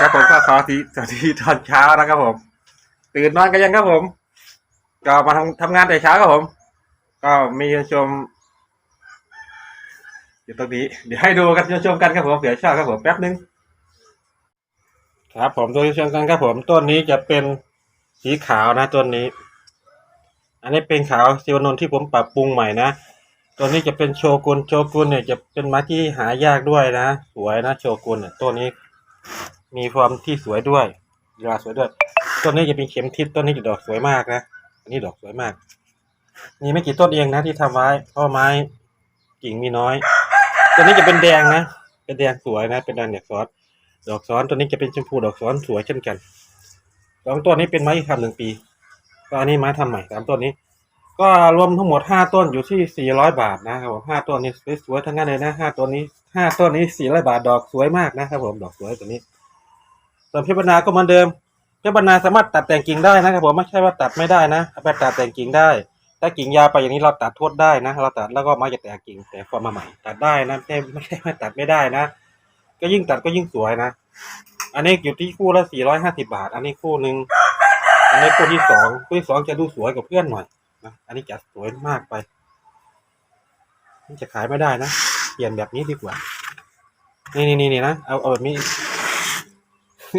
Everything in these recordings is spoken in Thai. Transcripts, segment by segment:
ครับผมก็ขอทีสวัสดีตอนเช้านะครับผม ตื่นนอนกันยังครับผม ก็มาทำทำงานแต่เช้าครับผม ก็มีชมอยู่ตรงนี้เดี๋ยวให้ดูกันชมกันครับผมเดี๋ยวชอบครับผมแป๊บนึงครับ ผมตัวชมกันครับผมต้นนี้จะเป็นสีขาวนะต้นนี้ อันนี้เป็นขาวซิวานนท์ที่ผมปรับปรุงใหม่นะตัวนี้จะเป็นโชกุนโชกุนเนี่ยจะเป็นไม้ที่หายากด้วยนะ สวยนะโชกุนเนี่ยตัวนี้ มีความที่สวยด้วยเวลาสวยด้วย ต้นนี้จะเป็นเข็มทิศต้นนี้จะดอกสวยมากนะอันนี้ดอกสวยมาก มีไม่กี่ต้นเองนะที่ทำไว้เพราะไม้กิ่งมีน้อยตัวนี้จะเป็นแดงนะ เป็นแดงสวยนะ เป็นแดงเด็กซ้อนดอกซ้อนตัวนี้จะเป็นชมพูดอกซ้อนสวยเช่นกันสองต้นนี้เป็นไม้ทำหนึ่งปีก็อันนี้ไม้ทำใหม่สามต้นนี้ ก็รวมทั้งหมดห้าต้นอยู่ที่สี่ร้อยบาทนะครับผมห้าต้นนี้สวยๆทั้งนั้นเลยนะห้าต้นนี้ห้าต้นนี้สี่ร้อยบาทดอกสวยมากนะครับผมดอกสวยตัวนี้ ส่วนเพชรบรรณาก็เหมือนเดิม เพชรบรรณาสามารถตัดแต่งกิ่งได้นะครับผมไม่ใช่ว่าตัดไม่ได้นะไปตัดแต่งกิ่งได้ ถ้ากิ่งยาวไปอย่างนี้เราตัดโทษได้นะ เราตัดแล้วก็ไม้จะแตกกิ่งแต่ฟอร์มมาใหม่ ตัดได้นะไม่ใช่ไม่ใช่ว่ตัดไม่ได้นะ ก็ยิ่งตัดก็ยิ่งสวยนะ อันนี้อยู่ที่คู่ละสี่ร้อยห้าสิบาท อันนี้คู่หนึ่งอันนี้คู่ที่สองคู่ที่สองจะดูสวยกว่าเพื่อนหน่อยนะ อันนี้จะสวยมากไปนี่จะขายไม่ได้นะ เปลี่ยนแบบนี้ดีกว่า นี่นี่นี่นะ เอาเอาแบบนี้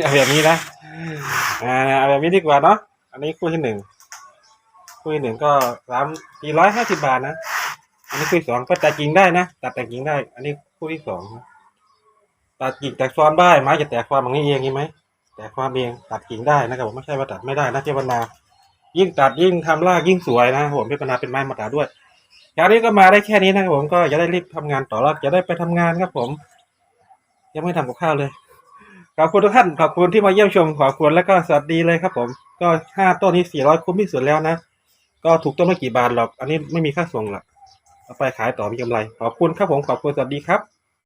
เอาแบบนี้นะอ่าเอาแบบนี้ดีกว่าเนาะอันนี้คู่ที่หนึ่งคู่ที่หนึ่งก็สามสี่ร้อยห้าสิบาทนะอันนี้คู่ที่สองก็ตัดกิ่งได้นะตัดแต่งกิ่งได้ อันนี้คู่ที่สองนะตัดกิ่งแตกฟอร์มได้ไม้จะแตกฟอร์มอย่างนี้เองใช่ไหมแตกฟอร์มเองตัดกิ่งได้นะครับผมไม่ใช่ว่าตัดไม่ได้นะเจ้าบรรณายิ่งตัดยิ่งทำรากยิ่งสวยนะผมเจ้าบรรณาเป็นไม้มาตราด้วยคราวนี้ก็มาได้แค่นี้นะครับผมก็จะได้รีบทำงานต่อแล้วจะได้ไปทำงานครับผม ยังไม่ทำกับข้าวเลย ขอบคุณทุกท่านขอบคุณที่มาเยี่ยมชมขอบคุณแล้วก็สวัสดีเลยครับ ผม ก็ห้าต้นนี้สี่ร้อยคุ้มที่สุดแล้วนะ ก็ถูกต้นไม่กี่บาทหรอก อันนี้ไม่มีค่าส่งหรอกเอาไปขายต่อมีกำไร ขอบคุณครับผมขอบคุณสวัสดีครับ